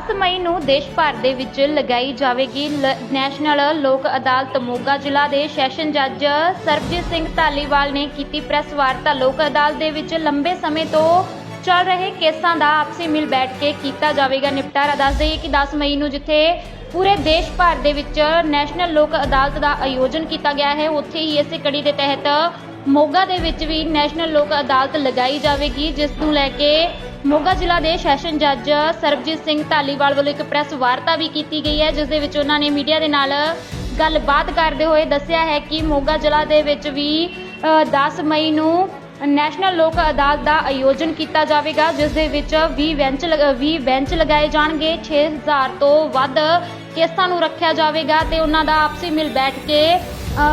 10 ਮਈ ਨੂੰ ਦੇਸ਼ ਭਰ ਦੇ ਵਿੱਚ ਲਗਾਈ ਜਾਵੇਗੀ ਨੈਸ਼ਨਲ ਲੋਕ ਅਦਾਲਤ। ਮੋਗਾ ਜ਼ਿਲ੍ਹਾ ਦੇ ਸੈਸ਼ਨ ਜੱਜ ਸਰਬਜੀਤ ਸਿੰਘ ਢਾਲੀਵਾਲ ਨੇ ਕੀਤੀ ਪ੍ਰੈਸ ਵਾਰਤਾ। ਲੋਕ ਅਦਾਲਤ ਦੇ ਵਿੱਚ ਲੰਬੇ ਸਮੇਂ ਤੋਂ ਚੱਲ ਰਹੇ ਕੇਸਾਂ ਦਾ ਆਪਸੀ ਮਿਲ ਬੈਠ ਕੇ ਕੀਤਾ ਜਾਵੇਗਾ ਨਿਪਟਾਰਾ। ਦੱਸ ਦਈਏ ਕਿ 10 ਮਈ ਨੂੰ ਜਿੱਥੇ ਪੂਰੇ ਦੇਸ਼ ਭਰ ਦੇ ਵਿੱਚ ਨੈਸ਼ਨਲ ਲੋਕ ਅਦਾਲਤ ਦਾ ਆਯੋਜਨ ਕੀਤਾ ਗਿਆ ਹੈ, ਉੱਥੇ ਹੀ ਇਸੇ ਕੜੀ ਦੇ ਤਹਿਤ ਮੋਗਾ ਦੇ ਵਿੱਚ ਵੀ ਨੈਸ਼ਨਲ ਲੋਕ ਅਦਾਲਤ ਲਗਾਈ ਜਾਵੇਗੀ, ਜਿਸ ਨੂੰ ਲੈ ਕੇ ਮੋਗਾ ਜ਼ਿਲ੍ਹਾ ਦੇ ਸੈਸ਼ਨ ਜੱਜ ਸਰਬਜੀਤ ਸਿੰਘ ਢਾਲੀਵਾਲ ਵੱਲੋਂ ਇੱਕ ਪ੍ਰੈਸ ਵਾਰਤਾ ਵੀ ਕੀਤੀ ਗਈ ਹੈ ਜਿਸ ਦੇ ਵਿੱਚ ਉਹਨਾਂ ਨੇ ਮੀਡੀਆ ਦੇ ਨਾਲ ਗੱਲਬਾਤ ਕਰਦੇ ਹੋਏ ਦੱਸਿਆ ਹੈ ਕਿ ਮੋਗਾ ਜ਼ਿਲ੍ਹਾ ਦੇ ਵਿੱਚ ਵੀ ਅ, 10 ਮਈ ਨੂੰ ਨੈਸ਼ਨਲ ਲੋਕ ਅਦਾਲਤ ਦਾ ਆਯੋਜਨ ਕੀਤਾ ਜਾਵੇਗਾ ਜਿਸ ਦੇ ਵਿੱਚ 20 ਬੈਂਚ ਲਗ- 20 ਬੈਂਚ ਲਗਾਏ ਜਾਣਗੇ। 6000 ਤੋਂ ਵੱਧ ਕੇਸਾਂ ਨੂੰ ਰੱਖਿਆ ਜਾਵੇਗਾ ਤੇ ਉਹਨਾਂ ਦਾ ਆਪਸੀ ਮਿਲ ਬੈਠ ਕੇ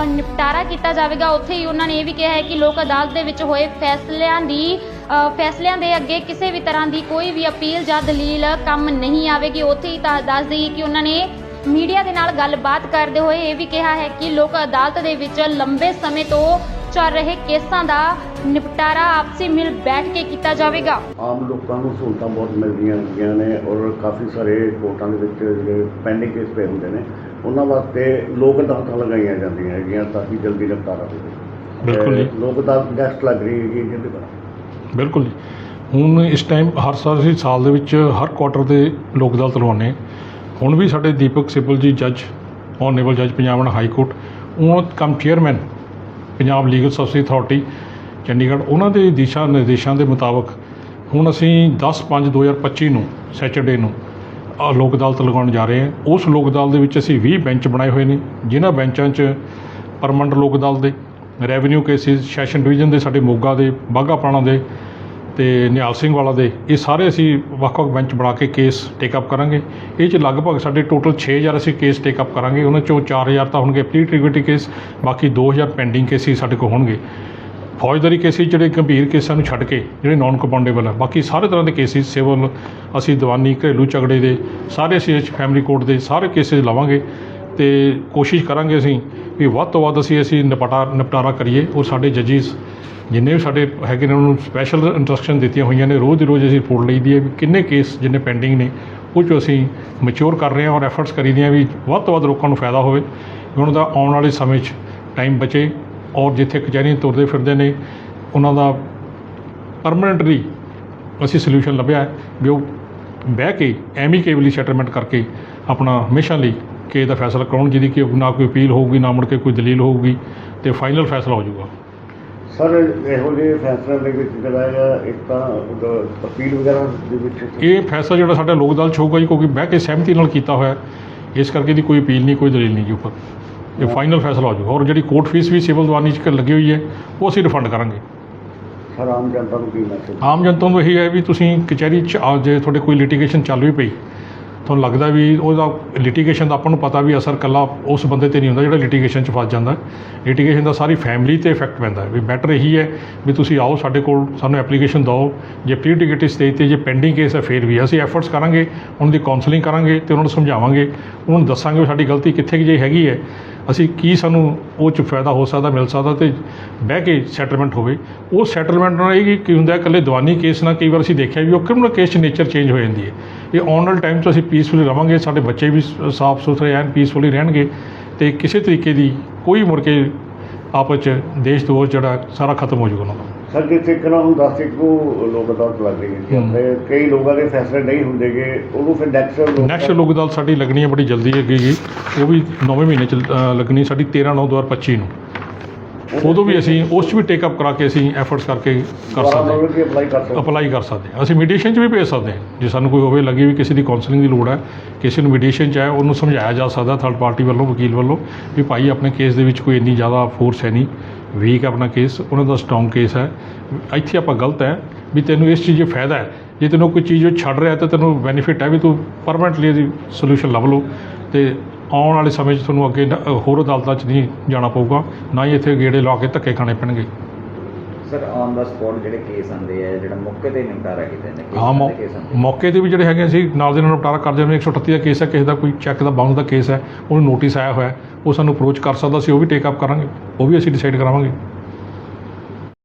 ਨਿਪਟਾਰਾ ਕੀਤਾ ਜਾਵੇਗਾ। ਉੱਥੇ ਹੀ ਉਹਨਾਂ ਨੇ ਇਹ ਵੀ ਕਿਹਾ ਹੈ ਕਿ ਲੋਕ ਅਦਾਲਤ ਦੇ ਵਿੱਚ ਹੋਏ ਫੈਸਲਿਆਂ ਦੀ ਫੈਸਲਿਆਂ ਦੇ ਅੱਗੇ ਕਿਸੇ ਵੀ ਤਰ੍ਹਾਂ ਦੀ ਕੋਈ ਵੀ ਅਪੀਲ ਜਾਂ ਦਲੀਲ ਕੰਮ ਨਹੀਂ ਆਵੇਗੀ। ਉੱਥੇ ਹੀ ਤਾਂ ਦੱਸ ਦਈਏ ਕਿ ਉਹਨਾਂ ਨੇ ਮੀਡੀਆ ਦੇ ਨਾਲ ਗੱਲਬਾਤ ਕਰਦੇ ਹੋਏ ਇਹ ਵੀ ਕਿਹਾ ਹੈ ਕਿ ਲੋਕ ਅਦਾਲਤ ਦੇ ਵਿੱਚ ਲੰਬੇ ਸਮੇਂ ਤੋਂ ਚੱਲ ਰਹੇ ਕੇਸਾਂ ਦਾ ਨਿਪਟਾਰਾ ਆਪਸੀ ਮਿਲ ਬੈਠ ਕੇ ਕੀਤਾ ਜਾਵੇਗਾ। ਆਮ ਲੋਕਾਂ ਨੂੰ ਸਹੂਲਤਾਂ ਬਹੁਤ ਮਿਲਦੀਆਂ ਹੁੰਦੀਆਂ ਨੇ ਔਰ ਕਾਫੀ ਸਾਰੇ ਕੋਰਟਾਂ ਦੇ ਵਿੱਚ ਜਿਹੜੇ ਪੈਂਡਿੰਗ ਕੇਸ ਪਏ ਹੁੰਦੇ ਨੇ ਉਹਨਾਂ ਵਾਸਤੇ ਲੋਕ ਅਦਾਲਤਾਂ ਲਗਾਈਆਂ ਜਾਂਦੀਆਂ ਹੈਗੀਆਂ ਤਾਂ ਕਿ ਜਲਦੀ ਨਿਪਟਾਰਾ ਹੋਵੇ। ਬਿਲਕੁਲ ਲੋਕ ਅਦਾਲਤ ਗੈਸਟ ਲੱਗ ਰਹੀ ਹੈਗੀ ਜਿਹਦੇ ਬਾਰੇ। ਬਿਲਕੁਲ ਜੀ। ਹੁਣ ਇਸ ਟਾਈਮ ਹਰ ਸਾਲ ਅਸੀਂ ਸਾਲ ਦੇ ਵਿੱਚ ਹਰ ਕੁਆਟਰ ਦੇ ਲੋਕ ਅਦਾਲਤ ਲਵਾਉਂਦੇ ਹਾਂ। ਹੁਣ ਵੀ ਸਾਡੇ ਦੀਪਕ ਸਿੱਬਲ ਜੀ ਜੱਜ ਆਨਰੇਬਲ ਜੱਜ ਪੰਜਾਬ ਹਾਈ ਕੋਰਟ ਉਹ cum chairman Punjab legal service authority Chandigarh, ਉਹਨਾਂ ਦੇ ਦਿਸ਼ਾ ਨਿਰਦੇਸ਼ਾਂ ਦੇ ਮੁਤਾਬਕ ਹੁਣ ਅਸੀਂ 10/5/2025 ਨੂੰ ਸੈਚਰਡੇ ਨੂੰ ਲੋਕ ਅਦਾਲਤ ਲਗਾਉਣ ਜਾ ਰਹੇ ਹਾਂ। ਉਸ ਲੋਕ ਅਦਾਲਤ ਦੇ ਵਿੱਚ ਅਸੀਂ 20 ਬੈਂਚ ਬਣਾਏ ਹੋਏ ਨੇ, ਜਿਨ੍ਹਾਂ ਬੈਂਚਾਂ 'ਚ ਪਰਮਨੈਂਟ ਲੋਕ ਅਦਾਲਤ ਦੇ ਰੈਵਨਿਊ ਕੇਸਿਸ, ਸੈਸ਼ਨ ਡਿਵੀਜ਼ਨ ਦੇ, ਸਾਡੇ ਮੋਗਾ ਦੇ, ਬਾਘਾ ਪੁਰਾਣਾ ਦੇ ਤੇ ਨਿਹਾਲ ਸਿੰਘ ਵਾਲਾ ਦੇ, ਇਹ ਸਾਰੇ ਅਸੀਂ ਵੱਖ-ਵੱਖ ਬੈਂਚ ਬਣਾ ਕੇ ਕੇਸ ਟੇਕ ਅਪ ਕਰਾਂਗੇ। ਇਹ 'ਚ ਲਗਭਗ ਸਾਡੇ ਟੋਟਲ 6000 ਅਸੀਂ ਕੇਸ ਟੇਕ ਅਪ ਕਰਾਂਗੇ। ਉਹਨਾਂ ਚੋਂ 4000 ਤਾਂ ਹੋਣਗੇ ਪ੍ਰੀ ਟ੍ਰਿਗਿਟੀ ਕੇਸ ਬਾਕੀ 2000 ਪੈਂਡਿੰਗ ਕੇਸਿਸ ਸਾਡੇ ਕੋਲ ਹੋਣਗੇ। ਫੌਜਦਾਰੀ ਕੇਸਿਸ ਜਿਹੜੇ ਗੰਭੀਰ ਕੇਸਾਂ ਨੂੰ ਛੱਡ ਕੇ, ਜਿਹੜੇ ਨਾਨ ਕੰਪਾਊਂਡੇਬਲ ਆ, ਬਾਕੀ ਸਾਰੇ ਤਰ੍ਹਾਂ ਦੇ ਕੇਸਿਸ ਸਿਵਲ ਅਸੀਂ ਦੀਵਾਨੀ, ਘਰੇਲੂ ਝਗੜੇ ਦੇ, ਸਾਰੇ ਅਸੀਂ ਫੈਮਿਲੀ ਕੋਰਟ ਦੇ ਸਾਰੇ ਕੇਸਿਸ ਲਵਾਂਗੇ ਤੇ ਕੋਸ਼ਿਸ਼ ਕਰਾਂਗੇ ਅਸੀਂ ਵੀ ਵੱਧ ਤੋਂ ਵੱਧ ਅਸੀਂ ਅਸੀਂ ਨਿਪਟਾ ਨਿਪਟਾਰਾ ਕਰੀਏ। ਔਰ ਸਾਡੇ ਜੱਜਿਸ ਜਿੰਨੇ ਵੀ ਸਾਡੇ ਹੈਗੇ ਨੇ, ਉਹਨਾਂ ਨੂੰ ਸਪੈਸ਼ਲ ਇੰਸਟਰਕਸ਼ਨ ਦਿੱਤੀਆਂ ਹੋਈਆਂ ਨੇ। ਰੋਜ਼ ਦੀ ਰੋਜ਼ ਅਸੀਂ ਰਿਪੋਰਟ ਲਈਦੀ ਹੈ ਵੀ ਕਿੰਨੇ ਕੇਸ ਜਿੰਨੇ ਪੈਂਡਿੰਗ ਨੇ, ਉਹ 'ਚੋਂ ਅਸੀਂ ਮੈਚੁਰ ਕਰ ਰਹੇ ਹਾਂ ਔਰ ਐਫਰਟਸ ਕਰੀਦੇ ਹਾਂ ਵੀ ਵੱਧ ਤੋਂ ਵੱਧ ਲੋਕਾਂ ਨੂੰ ਫਾਇਦਾ ਹੋਵੇ। ਉਹਨਾਂ ਦਾ ਆਉਣ ਵਾਲੇ ਸਮੇਂ 'ਚ ਟਾਈਮ ਬਚੇ ਔਰ ਜਿੱਥੇ ਕਚਹਿਰੀਆਂ ਤੁਰਦੇ ਫਿਰਦੇ ਨੇ, ਉਹਨਾਂ ਦਾ ਪਰਮਨੈਂਟਲੀ ਅਸੀਂ ਸੋਲੂਸ਼ਨ ਲੱਭਿਆ ਵੀ ਉਹ ਬਹਿ ਕੇ ਐਮੀਕੇਬਲੀ ਸੈਟਲਮੈਂਟ ਕਰਕੇ ਆਪਣਾ ਹਮੇਸ਼ਾ ਲਈ ਕੇਸ ਦਾ ਫੈਸਲਾ ਕਰਾਉਣ ਜਿਹਦੀ ਕਿ ਨਾ ਕੋਈ ਅਪੀਲ ਹੋਊਗੀ ਨਾ ਮੁੜ ਕੇ ਕੋਈ ਦਲੀਲ ਹੋਊਗੀ ਤੇ ਫਾਈਨਲ ਫੈਸਲਾ ਹੋ ਜਾਊਗਾ। ਸਰ ਇਹੋ ਜਿਹੇ ਫੈਸਲਿਆਂ ਦੇ ਵਿੱਚ ਜਿਹੜਾ ਹੈਗਾ ਇੱਕ ਤਾਂ ਅਪੀਲ ਵਗੈਰਾ ਦੇ ਵਿੱਚ ਇਹ ਫੈਸਲਾ ਜਿਹੜਾ ਸਾਡਾ ਲੋਕ 'ਚ ਹੋਊਗਾ ਜੀ ਕਿਉਂਕਿ ਬਹਿ ਕੇ ਸਹਿਮਤੀ ਨਾਲ ਕੀਤਾ ਹੋਇਆ ਹੈ। ਇਸ ਕਰਕੇ ਦੀ ਕੋਈ ਅਪੀਲ ਨਹੀਂ ਕੋਈ ਦਲੀਲ ਨਹੀਂ ਜੀ ਉੱਪਰ। ਇਹ ਫਾਈਨਲ ਫੈਸਲਾ ਹੋ ਜਾਊਗਾ। ਔਰ ਜਿਹੜੀ ਕੋਰਟ ਫੀਸ ਵੀ ਸਿਵਲ ਦੀਵਾਨੀ 'ਚ ਲੱਗੀ ਹੋਈ ਹੈ ਉਹ ਅਸੀਂ ਰਿਫੰਡ ਕਰਾਂਗੇ। ਸਰ ਆਮ ਜਨਤਾ ਨੂੰ ਕੀ ਮੈਸੇਜ ਆਮ ਜਨਤਾ ਨੂੰ ਇਹੀ ਹੈ ਵੀ ਤੁਸੀਂ ਕਚਹਿਰੀ 'ਚ ਆ ਜੇ ਤੁਹਾਡੇ ਕੋਈ ਲਿਟੀਗੇਸ਼ਨ ਚੱਲ ਵੀ ਪਈ। ਤੁਹਾਨੂੰ ਲੱਗਦਾ ਵੀ ਉਹਦਾ ਲਿਟੀਗੇਸ਼ਨ ਦਾ ਆਪਾਂ ਨੂੰ ਪਤਾ ਵੀ ਅਸਰ ਕੱਲਾ ਉਸ ਬੰਦੇ ਤੇ ਨਹੀਂ ਹੁੰਦਾ ਜਿਹੜਾ ਲਿਟੀਗੇਸ਼ਨ 'ਚ ਫਸ ਜਾਂਦਾ। ਲਿਟੀਗੇਸ਼ਨ ਦਾ ਸਾਰੀ ਫੈਮਿਲੀ ਤੇ ਇਫੈਕਟ ਪੈਂਦਾ ਵੀ ਬੈਟਰ ਇਹੀ ਹੈ ਵੀ ਤੁਸੀਂ ਆਓ ਸਾਡੇ ਕੋਲ, ਸਾਨੂੰ ਐਪਲੀਕੇਸ਼ਨ ਦਿਓ। ਜੇ ਪ੍ਰੀ ਟਿਕਟ ਸਟੇਜ ਤੇ ਜੇ ਪੈਂਡਿੰਗ ਕੇਸ ਹੈ, ਫਿਰ ਵੀ ਅਸੀਂ ਐਫਰਟਸ ਕਰਾਂਗੇ, ਉਹਨਾਂ ਦੀ ਕਾਉਂਸਲਿੰਗ ਕਰਾਂਗੇ ਤੇ ਉਹਨਾਂ ਨੂੰ ਸਮਝਾਵਾਂਗੇ। ਉਹਨਾਂ ਨੂੰ ਦੱਸਾਂਗੇ ਵੀ ਸਾਡੀ ਗਲਤੀ ਕਿੱਥੇ ਕਿ ਜੇ ਹੈਗੀ ਹੈ। ਅਸੀਂ ਕੀ ਸਾਨੂੰ ਉਹ ਚ ਫਾਇਦਾ ਹੋ ਸਕਦਾ, ਮਿਲ ਸਕਦਾ ਤੇ ਬਹਿ ਕੇ ਸੈਟਲਮੈਂਟ ਹੋਵੇ। ਉਹ ਸੈਟਲਮੈਂਟ ਨਾਲ ਇਹ ਕੀ ਹੁੰਦਾ, ਇਕੱਲੇ ਦੀਵਾਨੀ ਕੇਸ ਨਾਲ ਕਈ ਵਾਰ ਅਸੀਂ ਦੇਖਿਆ ਵੀ ਉਹ ਕ੍ਰਿਮੀਨਲ ਕੇਸ ਚ ਨੇਚਰ ਚੇਂਜ ਹੋ ਜਾਂਦੀ ਹੈ। ਇਹ ਆਉਣ ਵਾਲੇ ਟਾਈਮ 'ਚ ਅਸੀਂ ਪੀਸਫੁਲੀ ਰਵਾਂਗੇ, ਸਾਡੇ ਬੱਚੇ ਵੀ ਸਾਫ਼ ਸੁਥਰੇ ਐਨ ਪੀਸਫੁਲੀ ਰਹਿਣਗੇ ਤੇ ਕਿਸੇ ਤਰੀਕੇ ਦੀ ਕੋਈ ਮੁੜ ਕੇ ਆਪਸ 'ਚ ਦੇਸ਼ ਦੋਸ਼ ਜਿਹੜਾ ਸਾਰਾ ਖਤਮ ਹੋ ਜਾਊਗਾ ਉਹਨਾਂ ਦਾ। ਸਰ ਜਿਸ ਤਰੀਕੇ ਨਾਲ ਹੁਣ 10 ਤਰੀਕ ਨੂੰ ਲੋਕ ਅਦਾਲਤ ਲੱਗ ਰਹੀ ਹੈ। ਕਈ ਲੋਕਾਂ ਦੇ ਫੈਸਲੇ ਨਹੀਂ ਹੁੰਦੇਗੇ ਉਹਨੂੰ ਫਿਰ ਨੈਕਸਟ ਨੈਕਸਟ ਲੋਕ ਅਦਾਲਤ ਸਾਡੀ ਲੱਗਣੀ ਹੈ ਬੜੀ ਜਲਦੀ ਹੈਗੀ ਜੀ। ਉਹ ਵੀ 9ਵੇਂ ਮਹੀਨੇ ਚ ਲੱਗਣੀ ਸਾਡੀ 13 9 2025 ਨੂੰ। ਉਦੋਂ ਵੀ ਅਸੀਂ ਉਸ 'ਚ ਵੀ ਟੇਕ ਅਪ ਕਰਾ ਕੇ ਅਸੀਂ ਐਫਰਟਸ ਕਰਕੇ ਕਰ ਸਕਦੇ ਹਾਂ। ਕਿ ਅਪਲਾਈ ਕਰ ਸਕਦੇ ਅਪਲਾਈ ਕਰ ਸਕਦੇ ਹਾਂ। ਅਸੀਂ ਮੀਡੀਏਸ਼ਨ 'ਚ ਵੀ ਭੇਜ ਸਕਦੇ ਹਾਂ। ਜੇ ਸਾਨੂੰ ਕੋਈ ਹੋਵੇ ਲੱਗੇ ਵੀ ਕਿਸੇ ਦੀ ਕਾਉਂਸਲਿੰਗ ਦੀ ਲੋੜ ਹੈ ਕਿਸੇ ਨੂੰ ਮੀਡੀਏਸ਼ਨ 'ਚ ਹੈ ਉਹਨੂੰ ਸਮਝਾਇਆ ਜਾ ਸਕਦਾ ਥਰਡ ਪਾਰਟੀ ਵੱਲੋਂ ਵਕੀਲ ਵੱਲੋਂ ਵੀ ਭਾਈ ਆਪਣੇ ਕੇਸ ਦੇ ਵਿੱਚ ਕੋਈ ਇੰਨੀ ਜ਼ਿਆਦਾ ਫੋਰਸ ਹੈ ਨਹੀਂ। ਵੀਕ ਆਪਣਾ ਕੇਸ ਉਹਨਾਂ ਦਾ ਸਟਰੋਂਗ ਕੇਸ ਹੈ। ਇੱਥੇ ਆਪਾਂ ਗਲਤ ਹੈ ਵੀ ਤੈਨੂੰ ਇਸ ਚੀਜ਼ 'ਚ ਫਾਇਦਾ ਹੈ। ਜੇ ਤੈਨੂੰ ਕੋਈ ਚੀਜ਼ ਛੱਡ ਰਿਹਾ ਤਾਂ ਤੈਨੂੰ ਬੈਨੀਫਿਟ ਹੈ ਵੀ ਤੂੰ ਪਰਮਨੈਂਟਲੀ ਇਹਦੀ ਸੋਲੂਸ਼ਨ ਲੱਭ ਲਓ ਤੇ ਆਉਣ ਵਾਲੇ ਸਮੇਂ 'ਚ ਤੁਹਾਨੂੰ ਅੱਗੇ ਨ- ਹੋਰ ਅਦਾਲਤਾਂ 'ਚ ਨਹੀਂ ਜਾਣਾ ਪਊਗਾ ਨਾ ਹੀ ਇੱਥੇ ਗੇੜੇ ਲਾ ਕੇ ਧੱਕੇ ਖਾਣੇ ਪੈਣਗੇ। ਸਰ ਔਨ ਦਾ ਸਪੌਟ ਜਿਹੜੇ ਕੇਸ ਆਉਂਦੇ ਆ ਜਿਹੜਾ ਮੌਕੇ ਤੇ ਨਿਪਟਾਰਾ ਕੀਤੇ ਨੇ ਹਾਂ ਮੌ- ਕੇਸ ਆਉਂਦੇ ਮੌਕੇ ਤੇ ਵੀ ਜਿਹੜੇ ਹੈਗੇ ਅਸੀਂ ਨਾਲ ਦੇ ਨਾਲ ਨਿਪਟਾਰਾ ਕਰ ਜਾਂਦੇ ਹਾਂ 138 ਦਾ ਕੇਸ ਹੈ ਕਿਸੇ ਦਾ ਕੋਈ ਚੈੱਕ ਦਾ ਬਾਉਂਸ ਦਾ ਕੇਸ ਹੈ ਉਹਨੂੰ ਨੋਟਿਸ ਆਇਆ ਹੋਇਆ ਹੈ, ਉਹ ਸਾਨੂੰ ਅਪਰੋਚ ਕਰ ਸਕਦਾ ਸੀ ਉਹ ਵੀ ਟੇਕ ਅਪ ਕਰਾਂਗੇ ਉਹ ਵੀ ਅਸੀਂ ਡਿਸਾਈਡ ਕਰਾਵਾਂਗੇ।